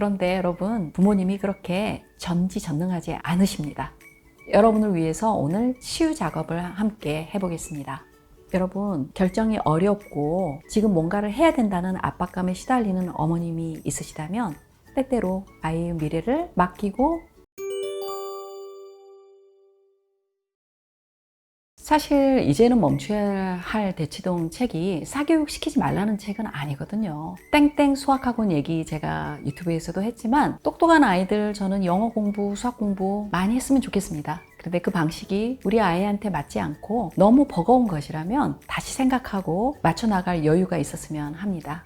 그런데 여러분, 부모님이 그렇게 전지전능하지 않으십니다. 여러분을 위해서 오늘 치유 작업을 함께 해보겠습니다. 여러분, 결정이 어렵고 지금 뭔가를 해야 된다는 압박감에 시달리는 어머님이 있으시다면 때때로 아이의 미래를 맡기고 사실 이제는 멈춰야 할 대치동 책이 사교육 시키지 말라는 책은 아니거든요. 땡땡 수학학원 얘기 제가 유튜브에서도 했지만 똑똑한 아이들 저는 영어 공부, 수학 공부 많이 했으면 좋겠습니다. 그런데 그 방식이 우리 아이한테 맞지 않고 너무 버거운 것이라면 다시 생각하고 맞춰 나갈 여유가 있었으면 합니다.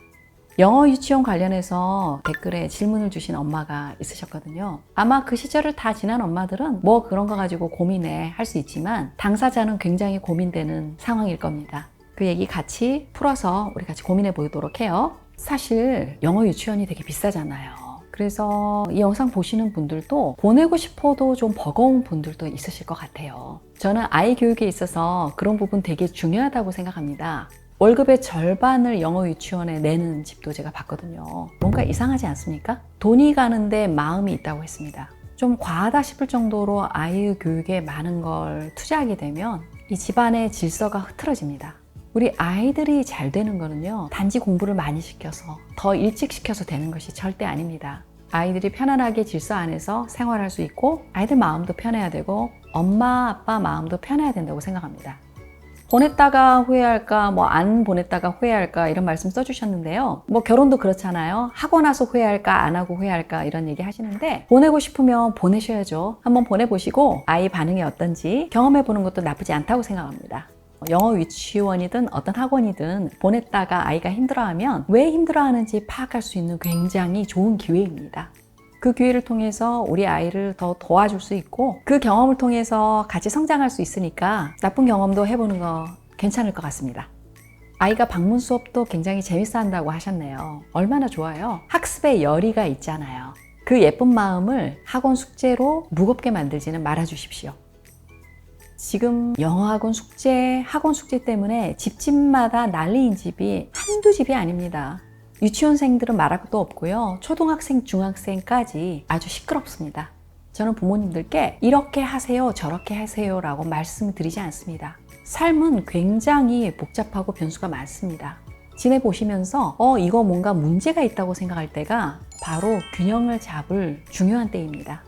영어 유치원 관련해서 댓글에 질문을 주신 엄마가 있으셨거든요. 아마 그 시절을 다 지난 엄마들은 뭐 그런 거 가지고 고민해 할 수 있지만 당사자는 굉장히 고민되는 상황일 겁니다. 그 얘기 같이 풀어서 우리 같이 고민해 보도록 해요. 사실 영어 유치원이 되게 비싸잖아요. 그래서 이 영상 보시는 분들도 보내고 싶어도 좀 버거운 분들도 있으실 것 같아요. 저는 아이 교육에 있어서 그런 부분 되게 중요하다고 생각합니다. 월급의 절반을 영어 유치원에 내는 집도 제가 봤거든요. 뭔가 이상하지 않습니까? 돈이 가는데 마음이 있다고 했습니다. 좀 과하다 싶을 정도로 아이의 교육에 많은 걸 투자하게 되면 이 집안의 질서가 흐트러집니다. 우리 아이들이 잘 되는 거는요, 단지 공부를 많이 시켜서 더 일찍 시켜서 되는 것이 절대 아닙니다. 아이들이 편안하게 질서 안에서 생활할 수 있고, 아이들 마음도 편해야 되고, 엄마, 아빠 마음도 편해야 된다고 생각합니다. 보냈다가 후회할까, 뭐 안 보냈다가 후회할까 이런 말씀 써주셨는데요. 뭐 결혼도 그렇잖아요. 하고 나서 후회할까, 안 하고 후회할까 이런 얘기 하시는데 보내고 싶으면 보내셔야죠. 한번 보내보시고 아이 반응이 어떤지 경험해보는 것도 나쁘지 않다고 생각합니다. 영어 유치원이든 어떤 학원이든 보냈다가 아이가 힘들어하면 왜 힘들어하는지 파악할 수 있는 굉장히 좋은 기회입니다. 그 기회를 통해서 우리 아이를 더 도와줄 수 있고 그 경험을 통해서 같이 성장할 수 있으니까 나쁜 경험도 해보는 거 괜찮을 것 같습니다. 아이가 방문 수업도 굉장히 재밌어 한다고 하셨네요. 얼마나 좋아요. 학습에 열의가 있잖아요. 그 예쁜 마음을 학원 숙제로 무겁게 만들지는 말아 주십시오. 지금 영어학원 숙제, 학원 숙제 때문에 집집마다 난리인 집이 한두 집이 아닙니다. 유치원생들은 말할 것도 없고요. 초등학생, 중학생까지 아주 시끄럽습니다. 저는 부모님들께 이렇게 하세요, 저렇게 하세요 라고 말씀을 드리지 않습니다. 삶은 굉장히 복잡하고 변수가 많습니다. 지내보시면서 어, 이거 뭔가 문제가 있다고 생각할 때가 바로 균형을 잡을 중요한 때입니다.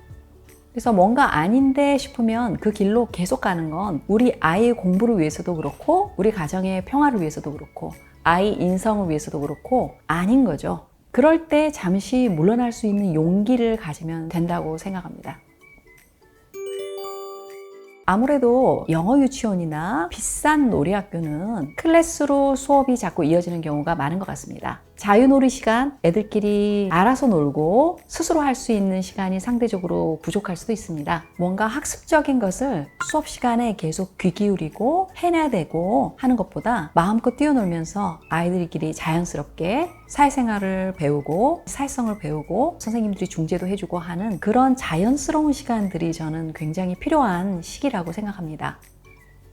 그래서 뭔가 아닌데 싶으면 그 길로 계속 가는 건 우리 아이의 공부를 위해서도 그렇고 우리 가정의 평화를 위해서도 그렇고 아이 인성을 위해서도 그렇고 아닌 거죠. 그럴 때 잠시 물러날 수 있는 용기를 가지면 된다고 생각합니다. 아무래도 영어 유치원이나 비싼 놀이학교는 클래스로 수업이 자꾸 이어지는 경우가 많은 것 같습니다. 자유놀이 시간, 애들끼리 알아서 놀고 스스로 할 수 있는 시간이 상대적으로 부족할 수도 있습니다. 뭔가 학습적인 것을 수업 시간에 계속 귀 기울이고 해내야 되고 하는 것보다 마음껏 뛰어놀면서 아이들끼리 자연스럽게 사회생활을 배우고 사회성을 배우고 선생님들이 중재도 해주고 하는 그런 자연스러운 시간들이 저는 굉장히 필요한 시기라고 생각합니다.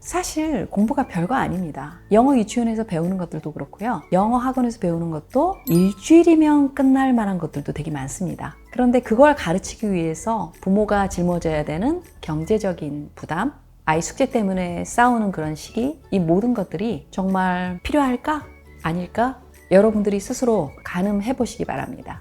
사실 공부가 별거 아닙니다. 영어 유치원에서 배우는 것들도 그렇고요. 영어 학원에서 배우는 것도 일주일이면 끝날 만한 것들도 되게 많습니다. 그런데 그걸 가르치기 위해서 부모가 짊어져야 되는 경제적인 부담, 아이 숙제 때문에 싸우는 그런 시기, 이 모든 것들이 정말 필요할까? 아닐까? 여러분들이 스스로 가늠해 보시기 바랍니다.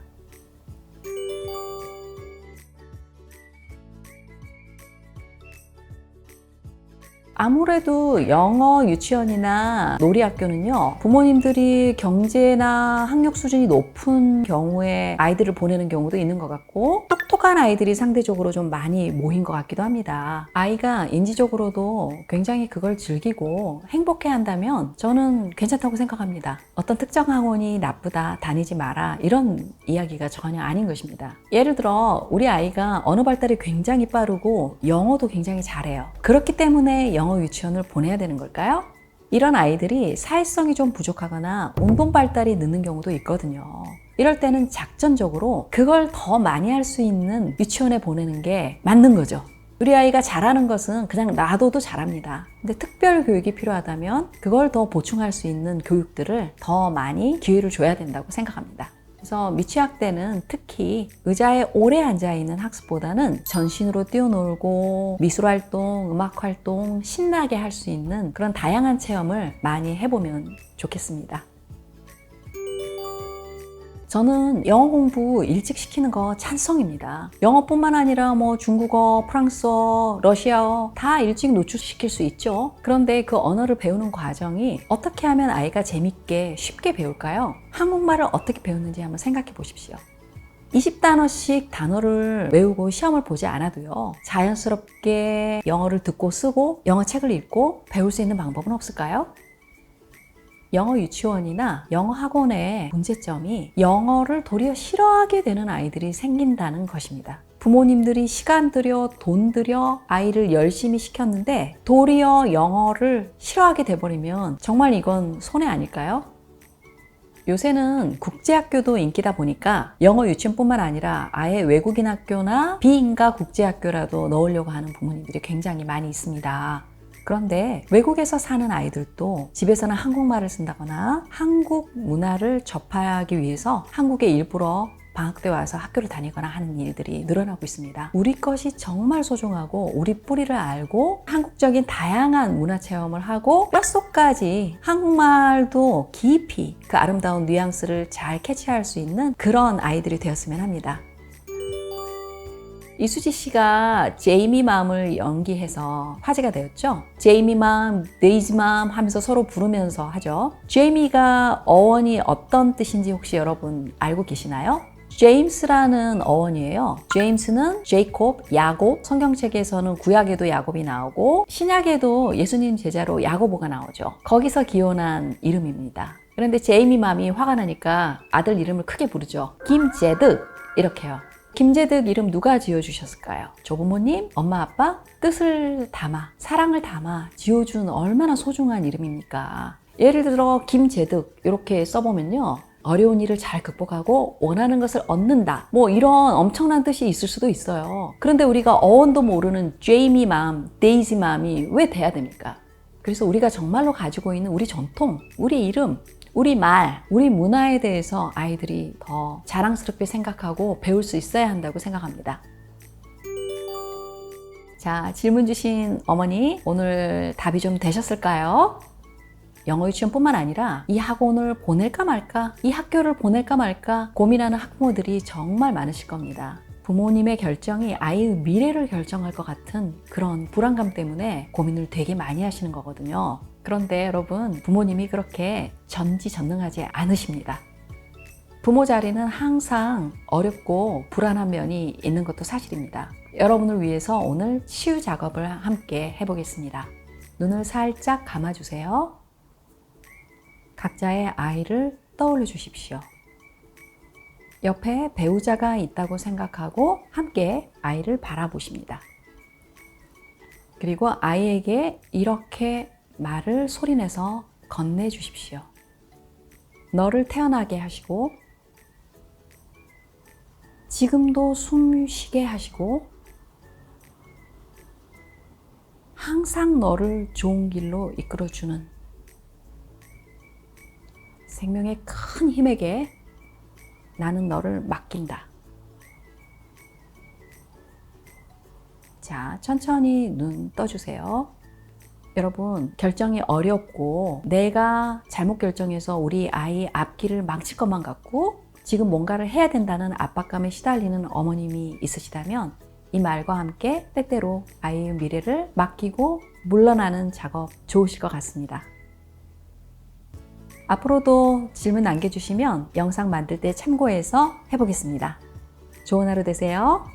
아무래도 영어 유치원이나 놀이학교는요, 부모님들이 경제나 학력 수준이 높은 경우에 아이들을 보내는 경우도 있는 것 같고, 똑똑한 아이들이 상대적으로 좀 많이 모인 것 같기도 합니다. 아이가 인지적으로도 굉장히 그걸 즐기고 행복해 한다면 저는 괜찮다고 생각합니다. 어떤 특정 학원이 나쁘다, 다니지 마라, 이런 이야기가 전혀 아닌 것입니다. 예를 들어, 우리 아이가 언어 발달이 굉장히 빠르고 영어도 굉장히 잘해요. 그렇기 때문에 영어 유치원을 보내야 되는 걸까요? 이런 아이들이 사회성이 좀 부족하거나 운동 발달이 늦는 경우도 있거든요. 이럴 때는 작전적으로 그걸 더 많이 할 수 있는 유치원에 보내는 게 맞는 거죠. 우리 아이가 잘하는 것은 그냥 놔둬도 잘합니다. 근데 특별 교육이 필요하다면 그걸 더 보충할 수 있는 교육들을 더 많이 기회를 줘야 된다고 생각합니다. 그래서 미취학 때는 특히 의자에 오래 앉아 있는 학습보다는 전신으로 뛰어놀고 미술 활동, 음악 활동 신나게 할 수 있는 그런 다양한 체험을 많이 해보면 좋겠습니다. 저는 영어 공부 일찍 시키는 거 찬성입니다. 영어뿐만 아니라 뭐 중국어, 프랑스어, 러시아어 다 일찍 노출시킬 수 있죠. 그런데 그 언어를 배우는 과정이 어떻게 하면 아이가 재밌게 쉽게 배울까요? 한국말을 어떻게 배우는지 한번 생각해 보십시오. 20단어씩 단어를 외우고 시험을 보지 않아도요. 자연스럽게 영어를 듣고 쓰고 영어 책을 읽고 배울 수 있는 방법은 없을까요? 영어 유치원이나 영어 학원의 문제점이 영어를 도리어 싫어하게 되는 아이들이 생긴다는 것입니다. 부모님들이 시간 들여 돈 들여 아이를 열심히 시켰는데 도리어 영어를 싫어하게 돼버리면 정말 이건 손해 아닐까요? 요새는 국제학교도 인기다 보니까 영어 유치원뿐만 아니라 아예 외국인 학교나 비인가 국제학교라도 넣으려고 하는 부모님들이 굉장히 많이 있습니다. 그런데 외국에서 사는 아이들도 집에서는 한국말을 쓴다거나 한국 문화를 접하기 위해서 한국에 일부러 방학 때 와서 학교를 다니거나 하는 일들이 늘어나고 있습니다. 우리 것이 정말 소중하고 우리 뿌리를 알고 한국적인 다양한 문화 체험을 하고 뼛속까지 한국말도 깊이 그 아름다운 뉘앙스를 잘 캐치할 수 있는 그런 아이들이 되었으면 합니다. 이수지 씨가 제이미 맘을 연기해서 화제가 되었죠. 제이미 맘, 데이지 맘 하면서 서로 부르면서 하죠. 제이미가 어원이 어떤 뜻인지 혹시 여러분 알고 계시나요? 제임스라는 어원이에요. 제임스는 제이콥, 야곱. 성경책에서는 구약에도 야곱이 나오고 신약에도 예수님 제자로 야고보가 나오죠. 거기서 기원한 이름입니다. 그런데 제이미 맘이 화가 나니까 아들 이름을 크게 부르죠. 김제득 이렇게요. 김제득 이름 누가 지어주셨을까요? 조부모님, 엄마, 아빠? 뜻을 담아, 사랑을 담아 지어준 얼마나 소중한 이름입니까? 예를 들어 김제득 이렇게 써보면요. 어려운 일을 잘 극복하고 원하는 것을 얻는다. 뭐 이런 엄청난 뜻이 있을 수도 있어요. 그런데 우리가 어원도 모르는 제이미 맘, 데이지 맘이 왜 돼야 됩니까? 그래서 우리가 정말로 가지고 있는 우리 전통, 우리 이름, 우리 말, 우리 문화에 대해서 아이들이 더 자랑스럽게 생각하고 배울 수 있어야 한다고 생각합니다. 자, 질문 주신 어머니, 오늘 답이 좀 되셨을까요? 영어 유치원뿐만 아니라 이 학원을 보낼까 말까, 이 학교를 보낼까 말까 고민하는 학부모들이 정말 많으실 겁니다. 부모님의 결정이 아이의 미래를 결정할 것 같은 그런 불안감 때문에 고민을 되게 많이 하시는 거거든요. 그런데 여러분, 부모님이 그렇게 전지전능하지 않으십니다. 부모 자리는 항상 어렵고 불안한 면이 있는 것도 사실입니다. 여러분을 위해서 오늘 치유 작업을 함께 해보겠습니다. 눈을 살짝 감아주세요. 각자의 아이를 떠올려 주십시오. 옆에 배우자가 있다고 생각하고 함께 아이를 바라보십니다. 그리고 아이에게 이렇게 말을 소리내서 건네 주십시오. 너를 태어나게 하시고, 지금도 숨 쉬게 하시고, 항상 너를 좋은 길로 이끌어 주는 생명의 큰 힘에게 나는 너를 맡긴다. 자, 천천히 눈 떠주세요. 여러분, 결정이 어렵고 내가 잘못 결정해서 우리 아이 앞길을 망칠 것만 같고 지금 뭔가를 해야 된다는 압박감에 시달리는 어머님이 있으시다면 이 말과 함께 때때로 아이의 미래를 맡기고 물러나는 작업 좋으실 것 같습니다. 앞으로도 질문 남겨주시면 영상 만들 때 참고해서 해보겠습니다. 좋은 하루 되세요.